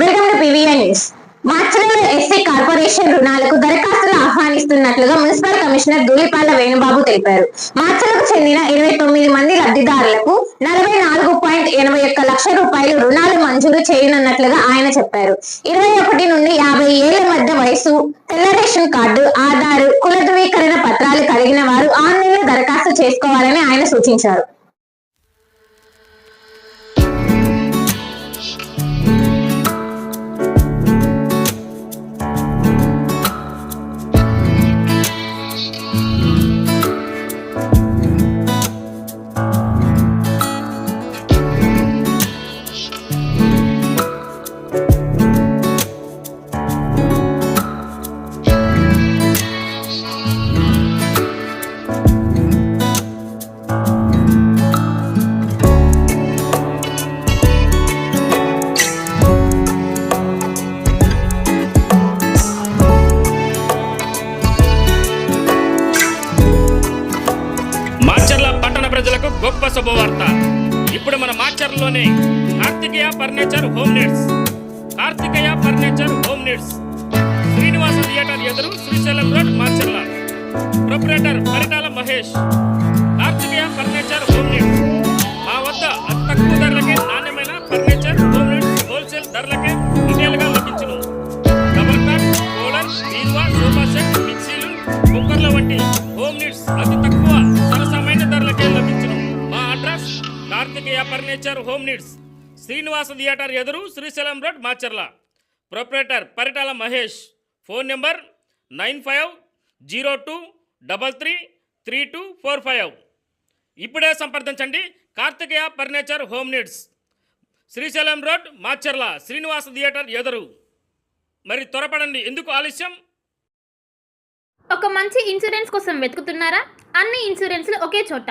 Welcome to PVN news SC corporation రుణాలకు దరఖాస్తులు ఆహ్వానిస్తున్నట్లుగా మున్సిపల్ కమిషనర్ ధూళిపాల వేణుబాబు తెలిపారు. మార్చలకు చెందిన ఇరవై తొమ్మిది మంది లబ్ధిదారులకు నలభై నాలుగు పాయింట్ ఎనభై ఒక్క లక్ష రూపాయలు రుణాలు మంజూరు చేయనున్నట్లుగా ఆయన చెప్పారు. ఇరవై ఒకటి నుండి యాభై ఏళ్ళ మధ్య వయసు తెల్ల రేషన్ కార్డు ఆధార్ కుల ధృవీకరణ పత్రాలు కలిగిన వారు ఆన్లైన్ దరఖాస్తు చేసుకోవాలని ఆయన సూచించారు. మాచర్ల పట్టణ ప్రజలకు గొప్ప శుభవార్త. ఇప్పుడు మన మాచర్లలోనే Karthikeya furniture home needs Karthikeya furniture home needs Srinivasa theatre ఎదురు Srisailam road Macherla. Proprietor Paritala Mahesh. Karthikeya furniture home needs మా వద్ద అతి తక్కువ ధరలకే నాణ్యమైన ఫర్నిచర్ హోమ్ నీడ్స్ హోల్సేల్ ధరలకే రిటైల్గా లభించును. డబల్ కాట్ కూలర్ బీరువా సోఫా సెట్ మిక్సీలు కుక్కర్ల వంటి హోమ్ నీడ్స్ అతి తక్కువ furniture home needs Srinivasa theatre ఎదురు Srisailam road Macherla. Proprietor Paritala Mahesh. Phone number nine five zero two double three three two four five. ఇప్పుడే సంప్రదించండి Karthikeya furniture home needs Srisailam road Macherla Srinivasa theatre ఎదురు. మరి త్వరపడండి ఎందుకు ఆలస్యం? ఒక మంచి ఇన్సూరెన్స్ కోసం వెతుకుతున్నారా? అన్ని ఇన్సూరెన్స్లు ఒకే చోట.